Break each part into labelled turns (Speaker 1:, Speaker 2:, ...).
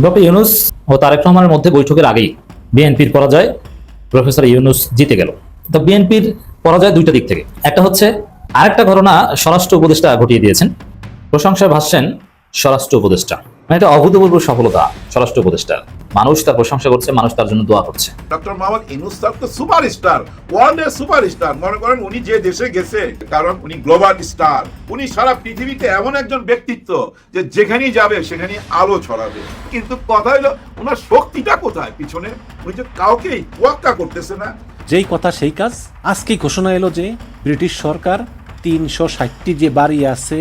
Speaker 1: Doctor Yunus ও তারেক রহমানের মধ্যে বৈঠকের আগেই বিএনপির পরাজয় প্রফেসর ইউনুস জিতে গেল। তো বিএনপির পরাজয় দুইটা দিক থেকে। একটা হচ্ছে, আরেকটা ঘটনা স্বরাষ্ট্র উপদেষ্টা ঘটিয়ে দিয়েছেন। প্রশংসায় ভাসছেন স্বরাষ্ট্র উপদেষ্টা। মানে এটা অভূতপূর্ব সফলতা স্বরাষ্ট্র উপদেষ্টা মানুষ তার প্রশংসা করছে মানুষ তার জন্য দোয়া করছে।
Speaker 2: ডক্টর মোহাম্মদ ইনুস স্যার তো সুপারস্টার ওয়ার্ল্ডের সুপারস্টার। মনে করেন উনি যে দেশে গেছে কারণ উনি গ্লোবাল স্টার। উনি সারা পৃথিবীতে এমন একজন ব্যক্তিত্ব যে যেখানেই যাবে সেখানেই আলো ছড়াবে। কিন্তু কথা হলো ওনার শক্তিটা কোথায়? পিছনে উনি যে কাউকেই তোয়াক্কা করতেছে না।
Speaker 3: যেই কথা সেই কাজ। আজকেই ঘোষণা এলো যে ব্রিটিশ সরকার তিনশো ষাটটি যে বাড়ি আছে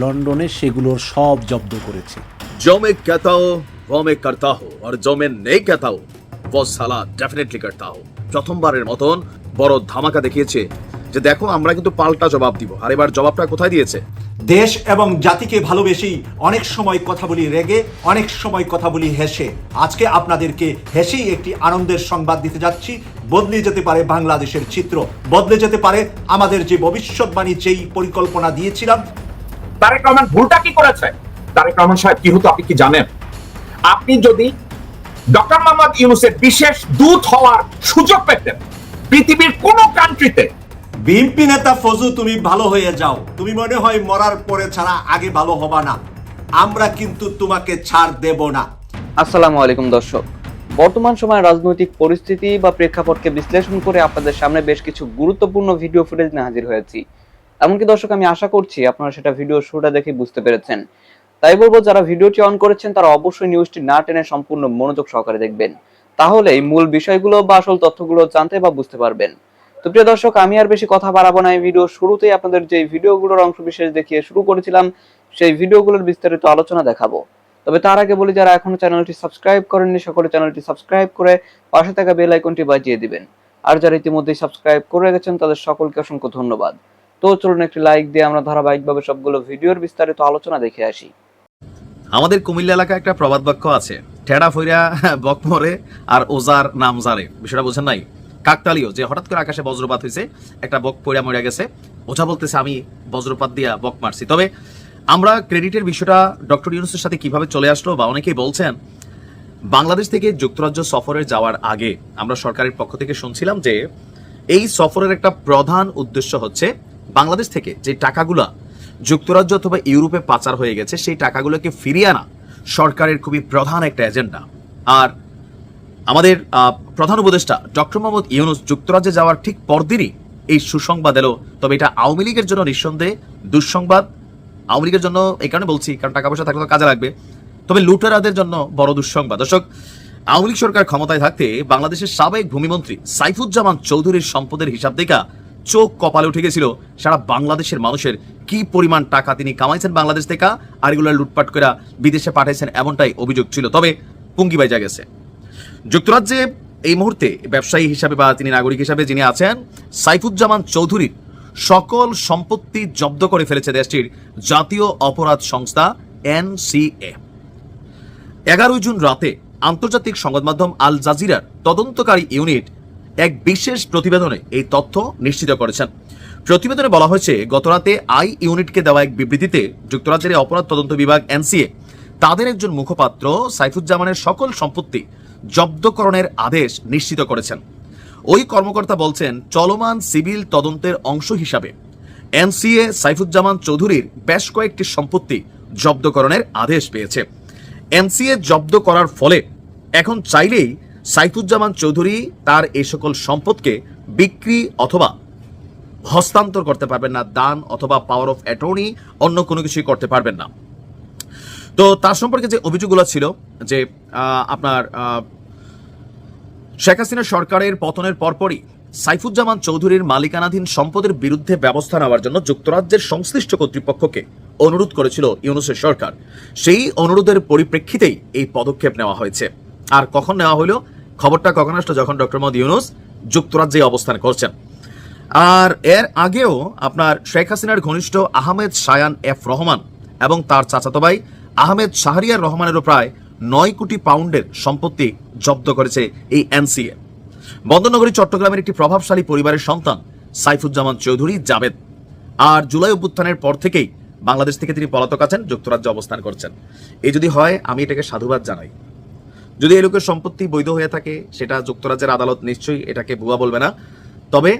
Speaker 3: লন্ডনে সেগুলোর সব জব্দ করেছে।
Speaker 4: जो मैं कहता हूँ वो मैं करता हूँ और जो मैं नहीं कहता हूँ वो সালা ডেফিনেটলি हूँ। হো প্রথমবারের মতন বড় ধামাকা দেখিয়েছে যে দেখো আমরা কিন্তু পাল্টা জবাব দিব। আর এবার জবাবটা কোথায় দিয়েছে?
Speaker 5: দেশ এবং জাতিকে ভালোবেসেই অনেক সময় কথা বলি রেগে অনেক সময় কথা বলি হেসে। আজকে আপনাদেরকে হেসেই একটি আনন্দের সংবাদ দিতে যাচ্ছি। বদলে যেতে পারে বাংলাদেশের চিত্র বদলে যেতে পারে আমাদের যে ভবিষ্যৎবাণী যেই পরিকল্পনা দিয়েছিলাম।
Speaker 6: তারেক রহমান ভুলটা কি করেছে? তারেক রহমান সাহেব কি হতো আপনি কি জানেন? আপনি যদি ডক্টর মোহাম্মদ ইউনুসের বিশেষ দূত হওয়ার সুযোগ পেতেন পৃথিবীর কোন কান্ট্রিতে
Speaker 5: বিএনপি নেতা ফজু তুমি ভালো হয়ে যাও। তুমি মনে হয় মরার পরে ছাড়া আগে ভালো হবা না। আমরা কিন্তু তোমাকে ছাড় দেব না।
Speaker 7: আসসালামু আলাইকুম দর্শক। বর্তমান সময়ে রাজনৈতিক পরিস্থিতি বা প্রেক্ষাপটকে বিশ্লেষণ করে আপনাদের সামনে বেশ কিছু গুরুত্বপূর্ণ ভিডিও ফুটেজ নিয়ে হাজির হয়েছি। এমনকি দর্শক আমি আশা করছি আপনারা সেটা ভিডিও শুরুটা দেখে বুঝতে পেরেছেন। তাই বলব, যারা ভিডিওটি অন করেছেন, তারা অবশ্যই নিউজটি না টেনে সম্পূর্ণ মনোযোগ সহকারে দেখবেন। তাহলে এই মূল বিষয়গুলো বা আসল তথ্যগুলো জানতে বা বুঝতে পারবেন। তো প্রিয় দর্শক, আমি আর বেশি কথা বাড়াবো না। এই ভিডিও শুরুতেই আপনাদের যে ভিডিওগুলোর অংশ বিশেষ দেখিয়ে শুরু করেছিলাম, সেই ভিডিওগুলোর বিস্তারিত আলোচনা দেখাবো। তবে তার আগে বলি, যারা এখনও চ্যানেলটি সাবস্ক্রাইব করেননি, সকলে চ্যানেলটি সাবস্ক্রাইব করে পাশে থাকা বেল আইকনটি বাজিয়ে দিবেন। আর যারা ইতিমধ্যেই সাবস্ক্রাইব করে গেছেন তাদের সকলকে অসংখ্য ধন্যবাদ। তো চলুন একটি লাইক দিয়ে আমরা ধারাবাহিকভাবে সবগুলো ভিডিওর বিস্তারিত আলোচনা দেখে আসি।
Speaker 4: আমাদের কুমিল্লা এলাকায় একটা প্রবাদ বাক্য আছে, ঠেড়া ফইরা বক মরে আর ওজার নাম জারে। বিষয়টা বোঝেন নাই? কাকতালীয়, যে হঠাৎ করে আকাশে বজ্রপাত হয়েছে একটা বক পইরা মরে গেছে। ওঝা বলতেছে, আমি বজ্রপাত দিয়া বক মারছি। তবে আমরা ক্রেডিটের বিষয়টা ডক্টর ইউনুসের সাথে কীভাবে চলে আসলো বা অনেকেই বলছেন, বাংলাদেশ থেকে যুক্তরাজ্য সফরে যাওয়ার আগে আমরা সরকারের পক্ষ থেকে শুনছিলাম যে, এই সফরের একটা প্রধান উদ্দেশ্য হচ্ছে, বাংলাদেশ থেকে যে টাকাগুলা যুক্তরাজ্য অথবা ইউরোপে পাচার হয়ে গেছে, সেই টাকাগুলোকে ফিরিয়ে আনা সরকারের খুবই প্রধান একটা এজেন্ডা। আর আমাদের প্রধান উপদেষ্টা ডক্টর মোহাম্মদ ইউনুস যুক্তরাজ্যে যাওয়ার ঠিক পরদিনই এই সুসংবাদ এলো। তবে এটা আওয়ামী লীগের জন্য নিঃসন্দেহে দুঃসংবাদ। আওয়ামী লীগের জন্য এই কারণে বলছি, কারণ টাকা পয়সা থাকলে তো কাজে লাগবে। তবে লুটেরাদের জন্য বড় দুঃসংবাদ। দর্শক, আওয়ামী লীগ সরকার ক্ষমতায় থাকতে বাংলাদেশের সাবেক ভূমিমন্ত্রী সাইফুজ্জামান চৌধুরীর সম্পদের হিসাব দেখা চোখ কপালে উঠে গেছিল সারা বাংলাদেশের মানুষের কি পরিমাণ টাকা তিনি কামাইছেন বাংলাদেশ থেকে, আর এগুলো লুটপাট করে বিদেশে পাঠাইছেন এমনটাই অভিযোগ ছিল। তবে পুঙ্গি বাইজা গেছে। যুক্তরাজ্যে এই মুহূর্তে ব্যবসায়ী হিসাবে বা তিনি নাগরিক হিসাবে যিনি আছেন, সাইফুজ্জামান চৌধুরীর সকল সম্পত্তি জব্দ করে ফেলেছে দেশটির জাতীয় অপরাধ সংস্থা এনসিএ। এগারোই জুন রাতে আন্তর্জাতিক সংবাদ মাধ্যম আল জাজিরার তদন্তকারী ইউনিট এক বিশেষ প্রতিবেদনে এই তথ্য নিশ্চিত করেছেন। প্রতিবেদনে বলা হয়েছে, গতরাতে আই ইউনিটকে দেওয়া এক বিবৃতিতে যুক্তরাজ্যের অপরাধ তদন্ত বিভাগ এনসিএ তাদের একজন মুখপাত্র সাইফুজ্জামানের সকল সম্পত্তি জব্দকরণের আদেশ নিশ্চিত করেছেন। ওই কর্মকর্তা বলছেন, চলমান সিভিল তদন্তের অংশ হিসাবে এনসিএ সাইফুজ্জামান চৌধুরীর বেশ কয়েকটি সম্পত্তি জব্দকরণের আদেশ পেয়েছে। এনসিএ জব্দ করার ফলে এখন চাইলেই সাইফুজ্জামান চৌধুরী তার এই সকল সম্পদকে বিক্রি অথবা হস্তান্তর করতে পারবেন না, দান অথবা পাওয়ার অফ অ্যাটর্নি অন্য কোনো কিছুই করতে পারবেন না। তো তার সম্পর্কে যে অভিযোগগুলো ছিল যে আপনার শেখ হাসিনা সরকারের পতনের পরপরই সাইফুজ্জামান চৌধুরীর মালিকানাধীন সম্পদের বিরুদ্ধে ব্যবস্থা নেওয়ার জন্য যুক্তরাজ্যের সংশ্লিষ্ট কর্তৃপক্ষকে অনুরোধ করেছিল ইউনুসের সরকার। সেই অনুরোধের পরিপ্রেক্ষিতেই এই পদক্ষেপ নেওয়া হয়েছে। আর কখন নেওয়া হলো? খবরটা কখন আসলো? যখন ডক্টর মোহাম্মদ ইউনুস যুক্তরাজ্যে অবস্থান করছেন। আর এর আগেও আপনার শেখ হাসিনার ঘনিষ্ঠ আহমেদ শায়ান এফ রহমান এবং তার চাচাতো ভাই আহমেদ শাহরিয়ার রহমানেরও প্রায় নয় কোটি পাউন্ডের সম্পত্তি জব্দ করেছে এই এনসিএ। বন্দরনগরী, চট্টগ্রামের একটি প্রভাবশালী পরিবারের সন্তান সাইফুজ্জামান চৌধুরী জাবেদ আর জুলাই অভ্যুত্থানের পর থেকেই বাংলাদেশ থেকে তিনি পলাতক আছেন, যুক্তরাজ্যে অবস্থান করছেন। এই যদি হয়, আমি এটাকে সাধুবাদ জানাই। যদি এই লোকের সম্পত্তি বৈধ হয়ে থাকে, সেটা যুক্তরাজ্যের আদালত নিশ্চয়ই এটাকে ভুয়া বলবে না। তবে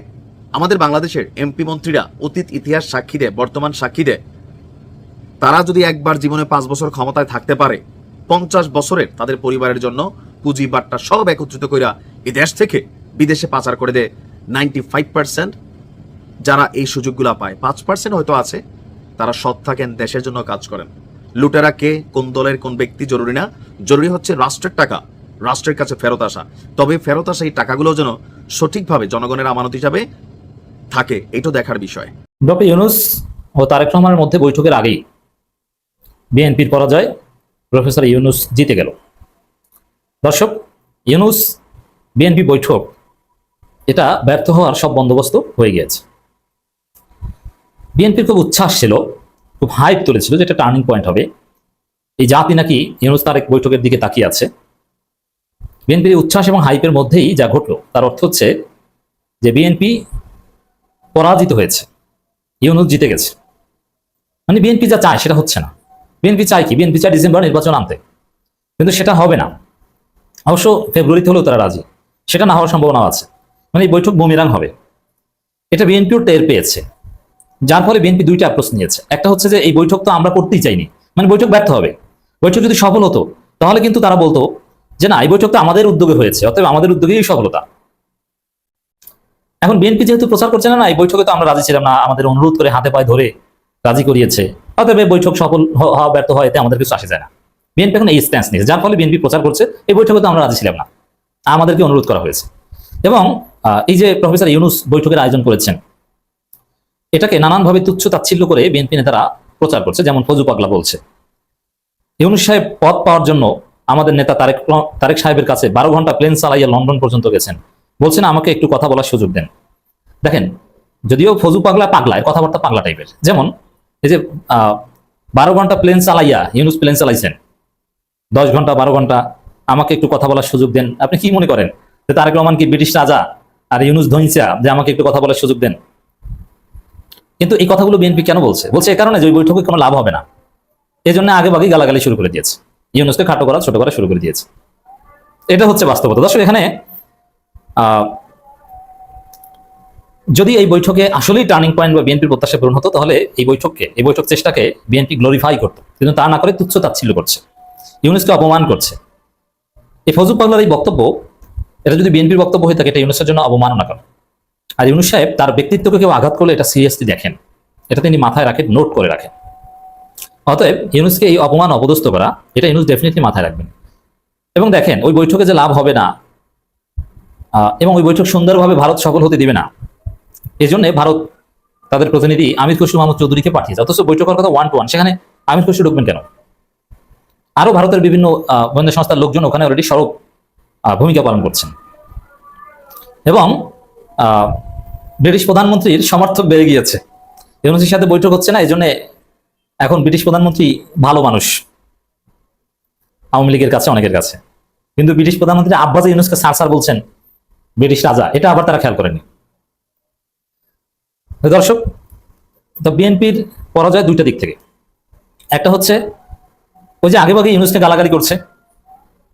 Speaker 4: আমাদের বাংলাদেশের এমপি মন্ত্রীরা অতীত ইতিহাস সাক্ষী দেয়, বর্তমান সাক্ষী দেয়। তারা যদি একবার জীবনে পাঁচ বছর ক্ষমতায় থাকতে পারে, পঞ্চাশ বছরের তাদের পরিবারের জন্য পুঁজি বাট্টা সব একত্রিত কইরা এই দেশ থেকে বিদেশে পাচার করে দেয় নাইনটি ফাইভ পার্সেন্ট। যারা এই সুযোগগুলো পায়, পাঁচ পার্সেন্ট হয়তো আছে, তারা সৎ থাকেন, দেশের জন্য কাজ করেন। লুটেরা কে, কোন দলের কোন ব্যক্তি জরুরি না? জরুরি হচ্ছে রাষ্ট্রের টাকা, রাষ্ট্রের কাছে ফেরত আসা। তবে ফেরত আসা এই টাকাগুলো যেন সঠিকভাবে জনগণের আমানত হিসাবে থাকে এটা দেখার বিষয়।
Speaker 1: ডক্টর ইউনুস ও তারেক রহমানের মধ্যে বৈঠকের আগেই বিএনপির পরাজয় প্রফেসর ইউনুস জিতে গেল। দর্শক, ইউনুস বিএনপি বৈঠক, এটা ব্যর্থ হওয়ার সব বন্দোবস্ত হয়ে গিয়েছে। বিএনপির খুব উচ্ছ্বাস ছিল খুব হাইপ তুলেছিল যে এটা টার্নিং পয়েন্ট হবে। এই জাতি নাকি ইউনুস তারেক বৈঠকের দিকে তাকিয়ে আছে। বিএনপির উচ্ছ্বাস এবং হাইপের মধ্যেই যা ঘটলো, তার অর্থ হচ্ছে যে বিএনপি পরাজিত হয়েছে। ইউনুস জিতে গেছে। মানে বিএনপি যা চায় সেটা হচ্ছে না। বিএনপি চায় কি? বিএনপি চায় ডিসেম্বর নির্বাচন আনতে। কিন্তু সেটা হবে না। অবশ্য ফেব্রুয়ারিতে হলেও তারা রাজি। সেটা না হওয়ার সম্ভাবনা আছে। মানে এই বৈঠক বুমিরাং হবে। এটা বিএনপিও টের পেয়েছে। যার ফলে বিএনপি দুইটা অ্যাপ্রোচ নিয়েছে। একটা হচ্ছে যে, এই বৈঠক তো আমরা করতেই চাইনি। মানে বৈঠক ব্যর্থ হবে। বৈঠক যদি সফল হতো, তাহলে কিন্তু তারা বলতো যে, না, এই বৈঠক তো আমাদের উদ্যোগে হয়েছে, অতএব আমাদের উদ্যোগেই সফলতা। এখন বিএনপি যেহেতু প্রচার করছে না এই বৈঠকে তো আমরা রাজি ছিলাম না। আমাদের অনুরোধ করে হাতে পায়ে ধরে রাজি করিয়েছে। অতএব এই বৈঠক সফল হওয়া ব্যর্থ হয় এতে আমাদের কিছু আসে যায় না। বিএনপি এখন এই স্ট্যান্স নিয়েছে, যার ফলে বিএনপি প্রচার করছে। এই বৈঠকে তো আমরা রাজি ছিলাম না। আমাদেরকে অনুরোধ করা হয়েছে। এবং এই যে প্রফেসর ইউনুস বৈঠকের আয়োজন করেছেন এটাকে নানানভাবে তুচ্ছ তাচ্ছিল্য করে বিএনপি নেতারা প্রচার করছে, যেমন ফজু পাগলা বলছে। ইউনুস সাহেব পদ পাওয়ার জন্য আমাদের নেতা তারেক তারেক সাহেবের কাছে বারো ঘণ্টা প্লেন চালাইয়া লন্ডন পর্যন্ত গেছেন। বলছেন, আমাকে একটু কথা বলার সুযোগ দেন। দেখেন, যদিও ফজু পাগলা পাগলায় কথাবার্তা পাগলা টাইপের। যেমন, এই যে বারো ঘণ্টা প্লেন চালাইয়া ইউনুস প্লেন চালাইছেন, দশ ঘণ্টা, বারো ঘণ্টা, আমাকে একটু কথা বলার সুযোগ দেন। আপনি কি মনে করেন যে তারেক রহমান কি ব্রিটিশ রাজা আর ইউনুস ধৈঞ্চা যে আমাকে একটু কথা বলার সুযোগ দেন? কিন্তু এই কথাগুলো বিএনপি কেন বলছে? বলছে এই কারণে যে বৈঠকে কোনো লাভ হবে না। এই জন্য আগে বাগে গালাগালি শুরু করে দিয়েছে। ইউনুসকে খাটো করা, ছোট করা শুরু করে দিয়েছে। এটা হচ্ছে বাস্তবতা। দর্শক, এখানে যদি এই বৈঠকে আসলেই টার্নিং পয়েন্ট বা বিএনপির প্রত্যাশা পূরণ হতো, তাহলে এই বৈঠককে, এই বৈঠক চেষ্টাকে বিএনপি গ্লোরিফাই করতো। কিন্তু তা না করে তুচ্ছ তাচ্ছিল্য করছে। ইউনুসকে অপমান করছে। এই ফজল পাগলার এই বক্তব্য, এটা যদি বিএনপির বক্তব্য হয়ে থাকে, এটা ইউনুসের জন্য অবমাননা করে আর ইউনুস সাহেব তার ব্যক্তিত্বকে কেউ আঘাত করলে এটা সিরিয়াসলি দেখেন। এটা তিনি মাথায় রাখেন নোট করে রাখেন। অতএব ইউনুসকে এই অপমান অপদস্থ করা, এটা ইউনুস ডেফিনেটলি মাথায় রাখবেন। এবং দেখেন, ওই বৈঠকে যে লাভ হবে না এবং ওই বৈঠক সুন্দরভাবে ভারত সফল হতে দিবে না এই জন্য ভারত তাদের প্রতিনিধি আমির খসরু মাহমুদ চৌধুরীকে পাঠিয়েছে। অথচ বৈঠকের কথা ওয়ান টু ওয়ান সেখানে আমির খসরু ঢুকবেন কেন? আরও ভারতের বিভিন্ন গোয়েন্দা সংস্থার লোকজন ওখানে অলরেডি সড়ক ভূমিকা পালন করছেন। এবং ব্রিটিশ প্রধানমন্ত্রীর সমর্থক বেড়ে গিয়েছে। ইউনুসের সাথে বৈঠক হচ্ছে না এই জন্য এখন ব্রিটিশ প্রধানমন্ত্রী ভালো মানুষ। আওয়ামী লীগের কাছে, অনেকের কাছে। কিন্তু ব্রিটিশ প্রধানমন্ত্রী আব্বাস ইউনুসকে সার সার বলছেন, ব্রিটিশ রাজা, এটা আবার তারা খেয়াল করেনি। দর্শক, তো বিএনপির পরাজয় দুইটা দিক থেকে। একটা হচ্ছে, ওই যে আগে ভাগে ইউনুসকে গালাগালি করছে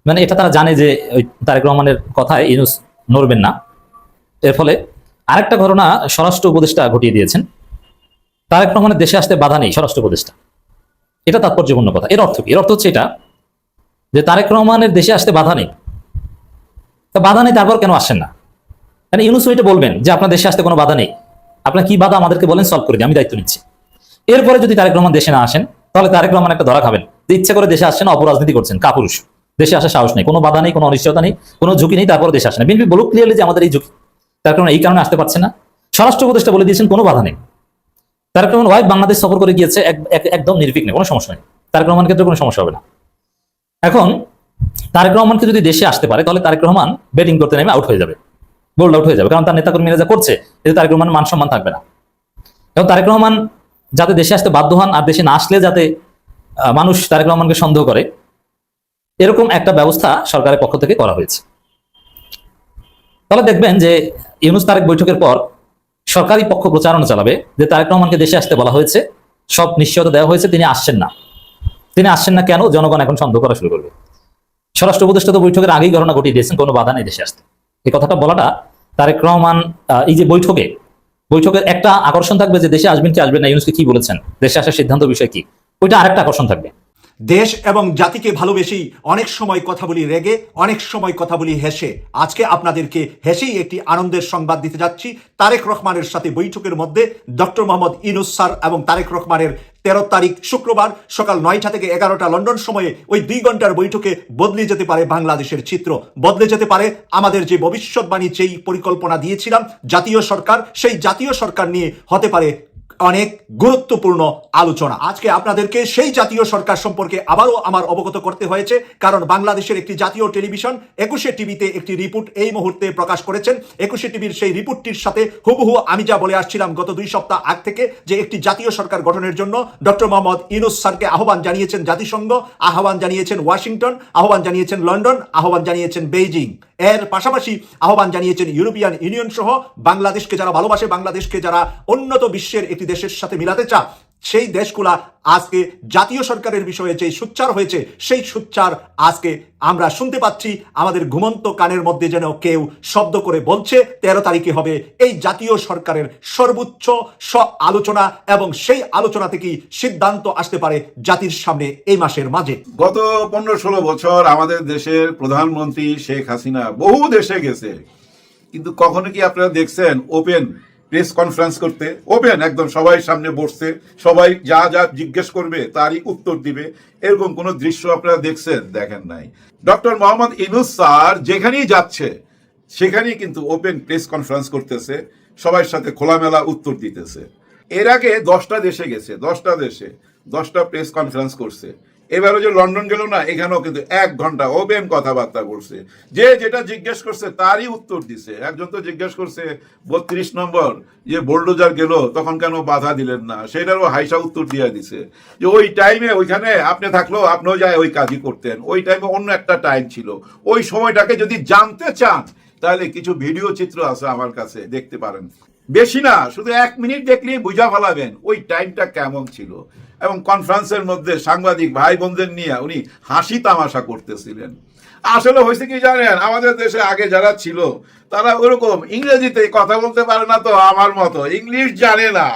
Speaker 1: মানে এটা তারা জানে যে ওই তারেক রহমানের কথায় ইউনুস নড়বেন না। এর ফলে আরেকটা ঘটনা স্বরাষ্ট্র উপদেষ্টা ঘটিয়ে দিয়েছেন। তারেক রহমানের দেশে আসতে বাধা নেই স্বরাষ্ট্র উপদেষ্টা। এটা তাৎপর্যপূর্ণ কথা। এর অর্থ কি? এর অর্থ হচ্ছে এটা যে তারেক রহমানের দেশে আসতে বাধা নেই। তা বাধা নেই, তারপর কেন আসেন না? মানে ইউনুস এটা বলবেন যে আপনার দেশে আসতে কোনো বাধা নেই। আপনার কি বাধা আমাদেরকে বলেন সলভ করে দিই, আমি দায়িত্ব নিচ্ছি। এরপরে যদি তারেক রহমান দেশে না আসেন, তাহলে তারেক রহমান একটা ধরা খাবেন যে ইচ্ছে করে দেশে আসছেন, অপরাজনীতি করছেন, কাপুরুষ। দেশে আসার সাহস নেই, কোনো বাধা নেই, কোনো অনিশ্চয়তা নেই, কোনো ঝুঁকি নেই, তারপরে দেশে আসে না। বিএনপি বলুক ক্লিয়ারলি যে আমাদের এই ঝুঁকি। তার কারণে এই কারণে আসতে পারছে না। স্বরাষ্ট্র উপদেষ্টা বলে দিয়েছেন, কোনো বাধা নেই। তারেক রহমান ওয়াইফ বাংলাদেশ সফর করে গিয়েছে, এক- এক- একদম নির্বিঘ্নে, কোনো সমস্যা নেই। তারেক রহমান ক্ষেত্রে কোনো সমস্যা হবে না। এখন, তারেক রহমানকে যদি দেশে আসতে পারে, তাহলে তারেক রহমান ব্যাটিং করতে নেমে আউট হয়ে যাবে। বোল্ড আউট হয়ে যাবে। কারণ তার নেতাকর্মীরা যা করছে, এতে তারেক রহমান মান সম্মান থাকবে না। এবং তারেক রহমান যাতে দেশে আসতে বাধ্য হন, আর দেশে না আসলে যাতে মানুষ তারেক রহমানকে সন্দেহ করে, এরকম একটা ব্যবস্থা সরকারের পক্ষ থেকে করা হয়েছে। তাহলে দেখবেন যে ইউনুস তারেক বৈঠকের পর সরকারি পক্ষ প্রচারণা চালাবে, যে তারেক রহমানকে দেশে আসতে বলা হয়েছে, সব নিশ্চয়তা দেওয়া হয়েছে, তিনি আসছেন না। তিনি আসছেন না কেন? জনগণ এখন সন্দেহ করা শুরু করবে। স্বরাষ্ট্র উপদেষ্টা তো বৈঠকের আগেই ঘটনা ঘটিয়ে দিয়েছেন, কোনো বাধা নেই দেশে আসতে। এই কথাটা বলাটা তারেক রহমান এই যে বৈঠকে, বৈঠকের একটা আকর্ষণ থাকবে যে দেশে আসবেন কি আসবেন না, ইউনুসকে কি বলেছেন, দেশে আসার সিদ্ধান্ত বিষয় কি? ওইটা আরেকটা আকর্ষণ থাকবে।
Speaker 5: দেশ এবং জাতিকে ভালোবেসেই অনেক সময় কথা বলি রেগে, অনেক সময় কথা বলি হেসে। আজকে আপনাদেরকে হেসেই একটি আনন্দের সংবাদ দিতে যাচ্ছি। তারেক রহমানের সাথে বৈঠকের মধ্যে ডক্টর মোহাম্মদ ইনুস স্যার এবং তারেক রহমানের তেরো তারিখ শুক্রবার সকাল নয়টা থেকে এগারোটা লন্ডন সময়ে ওই দুই ঘণ্টার বৈঠকে বদলে যেতে পারে বাংলাদেশের চিত্র। বদলে যেতে পারে আমাদের যে ভবিষ্যৎবাণী, যেই পরিকল্পনা দিয়েছিলাম, জাতীয় সরকার, সেই জাতীয় সরকার নিয়ে হতে পারে অনেক গুরুত্বপূর্ণ আলোচনা। আজকে আপনাদেরকে সেই জাতীয় সরকার সম্পর্কে আবারও আমার অবগত করতে হয়েছে, কারণ বাংলাদেশের একটি জাতীয় টেলিভিশন একুশে টিভিতে একটি রিপোর্ট এই মুহূর্তে প্রকাশ করেছেন। একুশে টিভির সেই রিপোর্টটির সাথে হুবহু আমি যা বলে আসছিলাম গত দুই সপ্তাহ আগ থেকে, যে একটি জাতীয় সরকার গঠনের জন্য ডক্টর মোহাম্মদ ইনুস স্যারকে আহ্বান জানিয়েছেন জাতিসংঘ, আহ্বান জানিয়েছেন ওয়াশিংটন, আহ্বান জানিয়েছেন লন্ডন, আহ্বান জানিয়েছেন বেইজিং। এর পাশাপাশি আহ্বান জানিয়েছেন ইউরোপিয়ান ইউনিয়ন সহ বাংলাদেশকে যারা ভালোবাসে, বাংলাদেশকে যারা উন্নত বিশ্বের একটি দেশের সাথে মিলাতে চা সেই দেশগুলা আজকে জাতীয় সরকারের বিষয়ে যে সুচ্চার হয়েছে, সেই সুচ্চার আজকে আমরা শুনতে পাচ্ছি। আমাদের ঘুমন্ত কানের মধ্যে যেন কেউ শব্দ করে বলছে, তেরো তারিখে হবে এই জাতীয় সরকারের সর্বোচ্চ স আলোচনা এবং সেই আলোচনা থেকেই সিদ্ধান্ত আসতে পারে জাতির সামনে এই মাসের মাঝে।
Speaker 2: গত পনেরো ষোলো বছর আমাদের দেশের প্রধানমন্ত্রী শেখ হাসিনা বহু দেশে গেছে। কিন্তু কখনো কি আপনারা দেখছেন ওপেন প্রেস কনফারেন্স করতে ওপেন একদম সবাই সামনে বসছে, সবাই যা যা জিজ্ঞেস করবে তারই উত্তর দিবে। এরকম কোনো দৃশ্য আপনারা দেখছেন, দেখেন নাই। ডক্টর মোহাম্মদ ইনুস স্যার যেখানেই যাচ্ছে, সেখানেই কিন্তু ওপেন প্রেস কনফারেন্স করতেছে সবার সাথে খোলামেলা উত্তর দিতেছে। এর আগে দশটা দেশে গেছে, দশটা দেশে দশটা প্রেস কনফারেন্স করছে। এবারও যে লন্ডন গেল না, এখানেও কিন্তু এক ঘণ্টা ওপেন কথাবার্তা করছে। যে যেটা জিজ্ঞেস করছে তারই উত্তর দিছে। একজন তো জিজ্ঞেস করছে, বত্রিশ নম্বর, যে বোল্ডোজার গেল, তখন কেন বাধা দিলেন না? সেটারও হাইসা উত্তর দিয়ে দিছে। যে ওই টাইমে ওইখানে আপনি থাকলেও আপনিও যায় ওই কাজই করতেন। ওই টাইমে অন্য একটা টাইম ছিল। ওই সময়টাকে যদি জানতে চান, তাহলে কিছু ভিডিও চিত্র আছে আমার কাছে, দেখতে পারেন। বেশি না, শুধু এক মিনিট দেখলেই বুঝা ফেলাবেন ওই টাইমটা কেমন ছিল। এবং কনফারেন্সের মধ্যে সাংবাদিক ভাই বোনদের নিয়ে উনি হাসি তামাশা করতেছিলেন। আসলে হয়েছে কি জানেন, আমাদের দেশে আগে যারা ছিল, তারা ওরকম ইংরেজিতে কথা বলতে পারে না তো আমার মতো, ইংলিশ জানে না।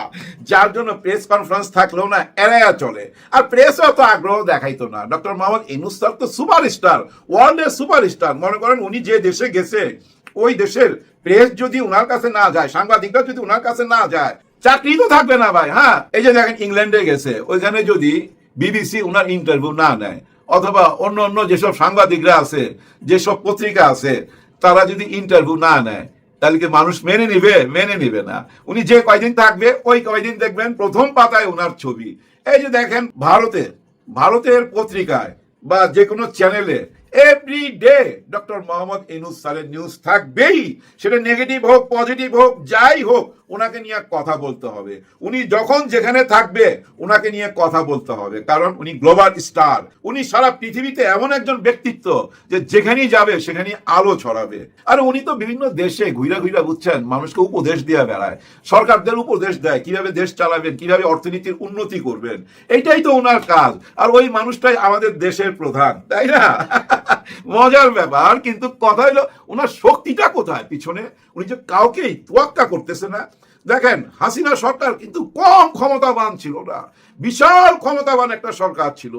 Speaker 2: যার জন্য প্রেস কনফারেন্স থাকলেও না এড়াইয়া চলে। আর প্রেসও অত আগ্রহ দেখাইতো না। ডক্টর মোহাম্মদ ইনুস স্যার তো সুপারস্টার ওয়ার্ল্ডের সুপারস্টার। মনে করেন উনি যে দেশে গেছে, ওই দেশের প্রেস যদি ওনার কাছে না যায়, সাংবাদিকরা যদি ওনার কাছে না যায় চাকরি তো থাকবে না ভাই হ্যাঁ? এই যে দেখেন ইংল্যান্ডে গেছে, ওইখানে যদি বিবিসি ওনার ইন্টারভিউ না নেয়, অথবা অন্য অন্য যেসব সাংবাদিকরা আছে, যেসব পত্রিকা আছে, তারা যদি ইন্টারভিউ না নেয়, তাহলে কি মানুষ মেনে নিবে? মেনে নিবে না। উনি যে কয়দিন থাকবে, ওই কয়দিন দেখবেন প্রথম পাতায় ওনার ছবি। এই যে দেখেন, ভারতে, ভারতের পত্রিকায় বা যে কোনো চ্যানেলে every day doctor Mohammad Yunus স্যারের নিউজ থাকবেই। সেটা নেগেটিভ হোক পজিটিভ হোক, যাই হোক ওনাকে নিয়ে কথা বলতে হবে। উনি যখন যেখানে থাকবে ওনাকে নিয়ে কথা বলতে হবে। কারণ উনি গ্লোবাল স্টার উনি সারা পৃথিবীতে এমন একজন ব্যক্তিত্ব যে যেখানেই যাবে, সেখানেই আলো ছড়াবে। আর উনি তো বিভিন্ন দেশে ঘুরা ঘুরা বুঝছেন? মানুষকে উপদেশ দিয়ে বেড়ায়। সরকারদের উপদেশ দেয়, কীভাবে দেশ চালাবেন, কীভাবে অর্থনীতির উন্নতি করবেন। এইটাই তো ওনার কাজ। আর ওই মানুষটাই আমাদের দেশের প্রধান, তাই না? মজার ব্যাপার, কিন্তু কথা হলো ওনার শক্তিটা কোথায়? পিছনে উনি যে কাউকেই তোয়াক্কা করতেছে না। দেখেন, হাসিনা সরকার কিন্তু কম ক্ষমতাবান ছিল না। বিশাল ক্ষমতাবান একটা সরকার ছিল।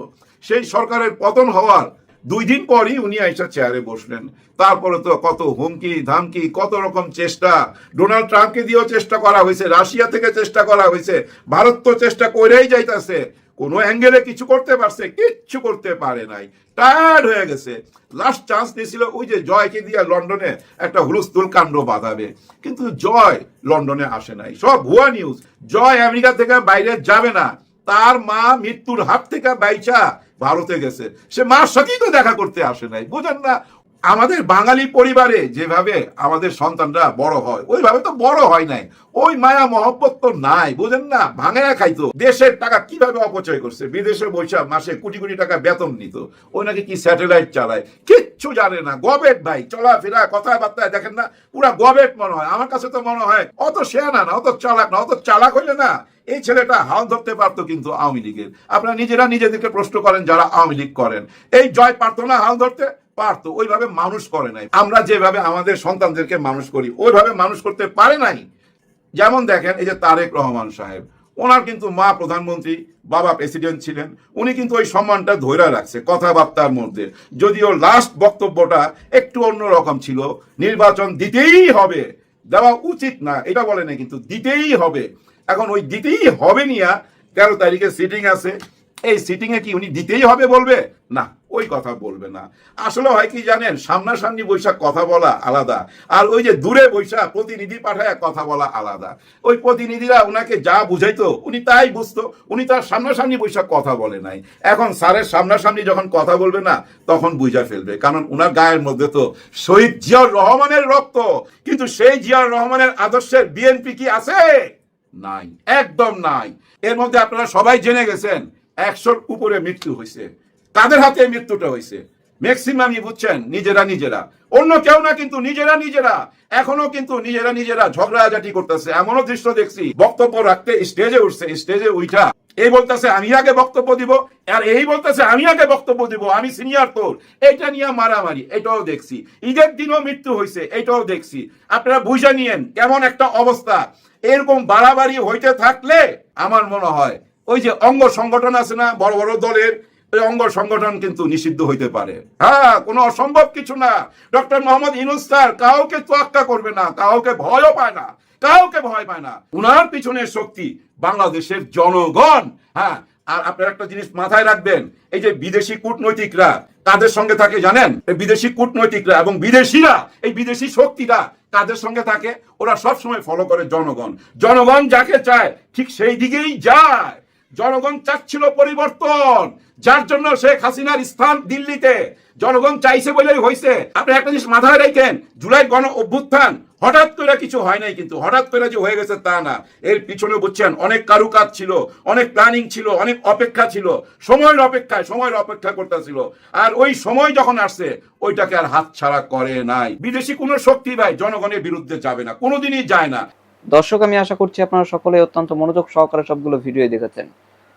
Speaker 2: সেই সরকারের পতন হওয়ার দুই দিন পরই উনি আইসা চেয়ারে বসলেন। তারপরে তো কত হুমকি, ধামকি, কত রকম চেষ্টা। ডোনাল্ড ট্রাম্পকে দিয়েও চেষ্টা করা হয়েছে, রাশিয়া থেকে চেষ্টা করা হয়েছে। ভারত তো চেষ্টা করেই যাইতাছে। কোনো অ্যাঙ্গেলে কিছু করতে পারছে, কিচ্ছু করতে পারে নাই। টায়ার্ড হয়ে গেছে। লাস্ট চান্স নিয়েছিল ওই যে জয়কে দিয়ে লন্ডনে একটা হুলস্থুল কাণ্ড বাঁধাবে। কিন্তু জয় লন্ডনে আসে নাই। সব ভুয়া নিউজ জয় আমেরিকা থেকে বাইরে যাবে না। তার মা মৃত্যুর হাত থেকে বাইচা ভারতে গেছে। সে মার সাথেই তো দেখা করতে আসে নাই। বোঝেন না আমাদের বাঙালি পরিবারে যেভাবে আমাদের সন্তানরা বড় হয়, ওইভাবে তো বড় হয় নাই। ওই মায়া মহব্বত তো নাই, বুঝেন না? ভাঙায়া খাইতো। দেশের টাকা কীভাবে অপচয় করছে? বিদেশে বৈশাখ মাসে কোটি কোটি টাকা বেতন নিত। ওই নাকি কি স্যাটেলাইট চালায়? কিচ্ছু জানে না। গবেট ভাই, চলাফেরা, কথাবার্তায় দেখেন না? পুরা গবেট মনে হয়। আমার কাছে তো মনে হয়, অত শেয়ানা না, অত চালাক না, অত চালাক হইলে না, এই ছেলেটা হাল ধরতে পারতো কিন্তু আওয়ামী লীগের। আপনারা নিজেরা নিজেদেরকে প্রশ্ন করেন যারা আওয়ামী লীগ করেন। এই জয় পারতো না হাল ধরতে? পারতো ওইভাবে মানুষ করে নাই। আমরা যেভাবে আমাদের সন্তানদেরকে মানুষ করি, ওইভাবে মানুষ করতে পারে নাই। যেমন দেখেন, এই যে তারেক রহমান সাহেব, ওনার কিন্তু মা প্রধানমন্ত্রী, বাবা প্রেসিডেন্ট ছিলেন, উনি কিন্তু ওই সম্মানটা ধৈরা রাখছে কথাবার্তার মধ্যে। যদিও লাস্ট বক্তব্যটা একটু অন্যরকম ছিল, নির্বাচন দিতেই হবে, দেওয়া উচিত না, এটা বলে না কিন্তু দিতেই হবে। এখন ওই দিতেই হবে নিয়া তেরো তারিখে সিটিং আছে, এই সিটিংয়ে কি উনি দিতেই হবে বলবে? না। ওই কথা বলবে না। আসলে হয় কি জানেন, সামনাসামনি বৈশাখ কথা বলা আলাদা, আর ওই যে দূরে বৈশাখ, প্রতিনিধি পাঠায় কথা বলা আলাদা। ওই প্রতিনিধিরা ওনাকে যা বুঝাইতো, উনি তাই বুঝতো, উনি তার সামনাসামনি বৈশাখ কথা বলে নাই। এখন স্যারের সামনাসামনি যখন কথা বলবে না, তখন বুঝা ফেলবে, কারণ ওনার গায়ের মধ্যে তো শহীদ জিয়াউর রহমানের রক্ত। কিন্তু সেই জিয়াউর রহমানের আদর্শের বিএনপি কি আছে? নাই, একদম নাই। এর মধ্যে আপনারা সবাই জেনে গেছেন, একশোর উপরে মৃত্যু হয়েছে। কাদের হাতে মৃত্যুটা হয়েছে। ম্যাক্সিমামই বুঝছেন, নিজেরা নিজেরা। অন্য কেউ না কিন্তু নিজেরা নিজেরা। এখনও কিন্তু নিজেরা নিজেরা ঝগড়াঝাটি করতেছে। এমনও দৃশ্য দেখছি। বক্তব্য রাখতে স্টেজে উঠছে স্টেজে উঠা এই বলতেছে, আমি আগে বক্তব্য দিব। আর এই বলতেছে, আমি আগে বক্তব্য দিব। আমি সিনিয়র তোর। এটা নিয়ে মারামারি, এটাও দেখছি। ঈদের দিনও মৃত্যু হয়েছে, এটাও দেখছি। আপনারা বুঝে নিয়েন, কেমন একটা অবস্থা। এরকম বাড়াবাড়ি হইতে থাকলে আমার মনে হয়, ওই যে অঙ্গ সংগঠন আছে না, বড় বড় দলের ওই অঙ্গ সংগঠন কিন্তু নিষিদ্ধ হইতে পারে। হ্যাঁ কোনো অসম্ভব কিছু না। ডক্টর মোহাম্মদ ইনুস স্যার, কাউকে তোয়াক্কা করবে না, কাউকে ভয়ও পায় না, কাউকে ভয় পায় না। উনার পিছনের শক্তি বাংলাদেশের জনগণ। হ্যাঁ আর আপনারা একটা জিনিস মাথায় রাখবেন, এই যে বিদেশি কূটনৈতিকরা কাদের সঙ্গে থাকে জানেন? এই বিদেশি কূটনৈতিকরা এবং বিদেশিরা, এই বিদেশি শক্তিরা কাদের সঙ্গে থাকে? ওরা সব সময় ফলো করে জনগণ। জনগণ যাকে চায়, ঠিক সেই দিকেই যায়। জনগণ চাচ্ছিল পরিবর্তন। যার জন্য শেখ হাসিনার স্থান দিল্লিতে জনগণ চাইছে বলেই হয়েছে আপনি একটা জিনিস মাথায় রাখেন, জুলাই গণ অভ্যুত্থান, হঠাৎ করে কিছু হয় নাই কিন্তু, হঠাৎ করে যে হয়ে গেছে তা না। এর পিছনে বুঝছেন, অনেক কারুকাজ ছিল, অনেক প্ল্যানিং ছিল, অনেক অপেক্ষা ছিল, সময়ের অপেক্ষায়, সময়ের অপেক্ষা করতেছিল। আর ওই সময় যখন আসছে, ওইটাকে আর হাত ছাড়া করে নাই। বিদেশি কোনো শক্তি ভাই জনগণের বিরুদ্ধে যাবে না, কোনোদিনই যায় না।
Speaker 7: দর্শক, আমি আশা করছি আপনারা সকলে অত্যন্ত মনোযোগ সহকারে সবগুলো ভিডিও দেখেছেন।